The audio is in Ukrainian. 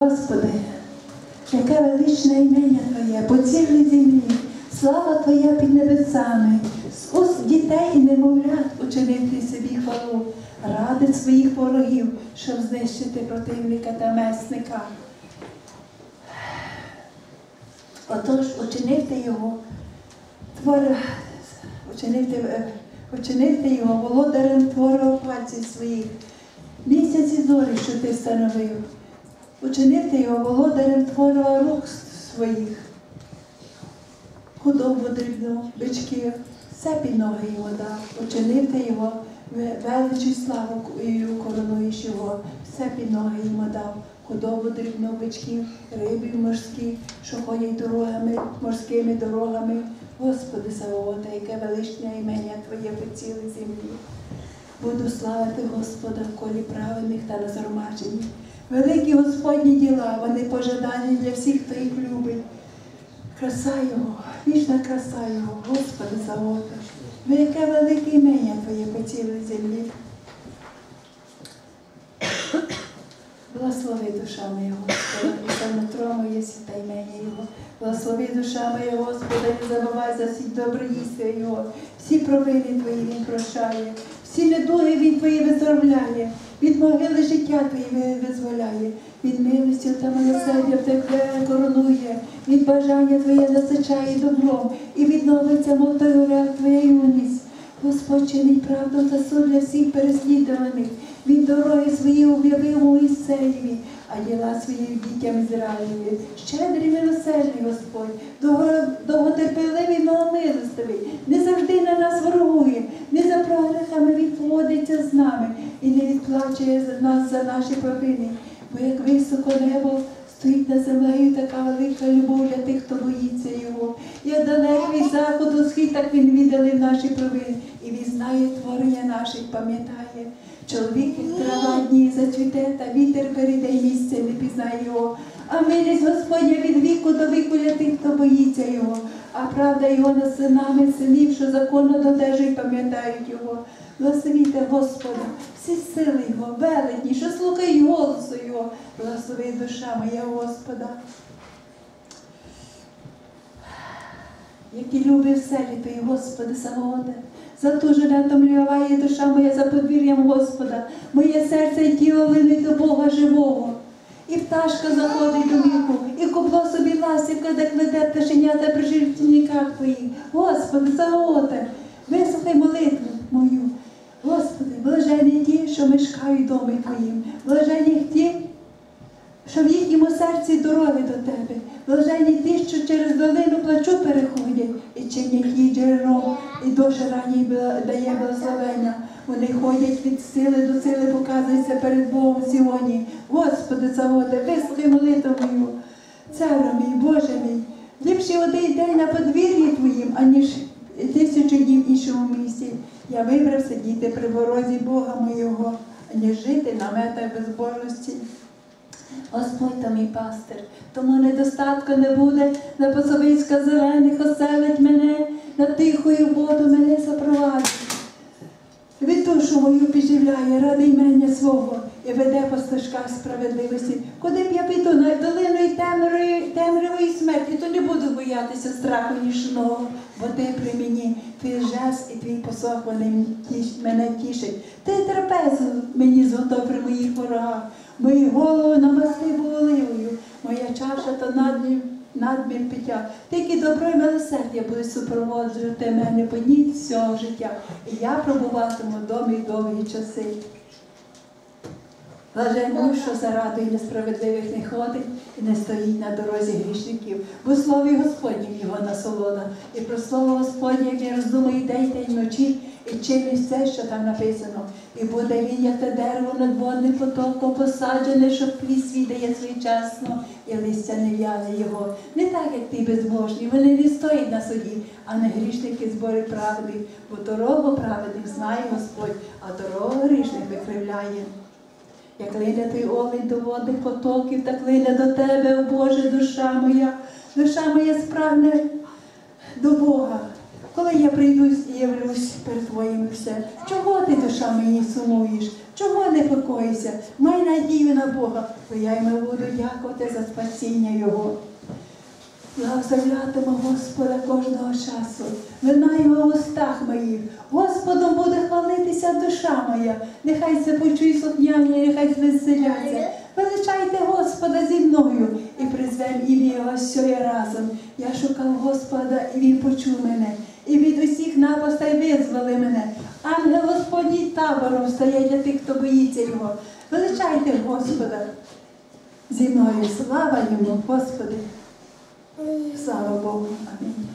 Господи, яке величне імення Твоє по цілій землі, слава Твоя під небесами, з уст дітей і немовлят учинив собі хвалу, ради своїх ворогів, щоб знищити противника та месника. Отож, учинив ти його, твор... учинив ти, е, його володарем твору пальців своїх, місяці зорі, що ти встановив. Учинив ти його володарем твору рук своїх, худобу дрібну, бичків, все під ноги йому дав. Учинив ти його величі славу коронуєш його, все під ноги йому дав. Худобу дрібну бичків, рибів морських, що ходять дорогами, морськими дорогами. Господи Савоота, яке величне імення Твоє по цілій землі. Буду славити Господа в колі праведних та на. Великі Господні діла, вони пожадані для всіх, хто їх любить. Краса Його, вічна краса Його, Господи Савоота. Ви яке велике імення Твоє по цілій землі. Благослови душа моя, Господа, і нутро моє святе імення Його. Благослови душа моя, Господа, не забувай за всі добрі дійства Його. Всі провини Твої Він прощає, всі недуги Він Твої виздоровляє, від могили життя Твоє визволяє, від милості та милосердя Тебе коронує, від бажання Твоє насичає добром, і відновиться молодою Твоя юність. Господь чинить правду та суд для всіх переслідуваних. Від дороги свої об'явив Моїсеєві, а діла свої дітям Ізраїлеві. Щедрий милосердний Господь, довго- довготерпеливий, маломилостивий, не завжди на нас ворогує, не за прогрехами відводиться з нами і не відплачує нас за наші провини. Бо як високо небо стоїть над землею така велика любов для тих, хто боїться його. Як далеко від заходу схід, так він віддалив наші провини, і він знає творення наших, пам'ятає. Чоловік як трава дні зацвіте, та вітер перейде місце, не пізнає його. А милість Господня від віку до віку для тих, хто боїться його. А правда його над синами синів, що законно додержують, пам'ятають його. Благословіте Господа, всі сили Його, велетні, що слухають голосу Його. Благослови душа моя Господа. Які любить вселі Твої, Господи, Савооте. Затужена томлюває душа моя за подвір'ям Господа, моє серце і тіло линить до Бога живого. І пташка заходить до віку, і купло собі ласівка, де кладе пташенята при жертвниках твоїх. Господи, Савооте, вислухай молитву мою. Господи, блажені ті, що мешкають в домі Твоїм, блажені ті, серці дороги до тебе. Блажені ті, що через долину плачу переходять і чинять їй джерелом, і дуже ранній дає благословення. Вони ходять від сили до сили, показуються перед Богом Сіоні. Господи, Савоте, вислухай молитву мою. Царю мій, Боже мій, ліпше один день на подвір'ї Твоїм, аніж тисячу днів іншому місці. Я вибрав сидіти при ворозі Бога моєго, аніж жити на метах безбожності. Господь та мій пастир, тому недостатку не буде, на пасовиська зелених оселить мене, на тихою воду мене запровадить. Від душу мою підживляє ради імення свого і веде по стежках справедливості. Куди б я піду на долину і темрявої, темрявої смерті, то не буду боятися страху нічного, бо ти при мені, твій жест і твій посох вони мене тішать. Ти трапезу мені зготов при моїх ворогах, мою голову намастив оливою, моя чаша та надмір, надмір пиття. Тільки добро і милосердя будуть супроводжувати мене по дні всього життя. І я пробуватиму домі довгі часи. Блаженно, що зарадою несправедливих не ходить і не стоїть на дорозі грішників, бо слові Господнім його насолода. І про слово Господнє він роздумує день та й вночі і чинить все, що там написано. І буде він, як те дерево над водним потоком посаджене, що пліс свій дає своєчасно, і листя не в'яне його. Не так, як ти безбожні, вони не стоять на суді, а не грішники збори правди, бо дорогу праведних знає Господь, а дорогу грішних викривляє. Як лине той олень до водних потоків, так лине до тебе, о Боже, душа моя, душа моя спрагне до Бога. Коли я прийду і явлюсь перед твоїм все. Чого ти, душа мені, сумуєш? Чого не покоїшся? Май надію на Бога, бо я йому буду дякувати за спасіння Його. Благословлятиму Господа кожного часу, вина його в устах моїх. Господом буде хвалитися душа моя, нехай це почує слухняні, нехай звеселяться. Величайте Господа зі мною і призвем ім'я Його сьогодні разом. Я шукав Господа, і Він почув мене, і від усіх напастей визвали мене. Ангел Господній табором стає для тих, хто боїться Його. Величайте Господа зі мною. Слава йому, Господи. Слава Богу. Амінь.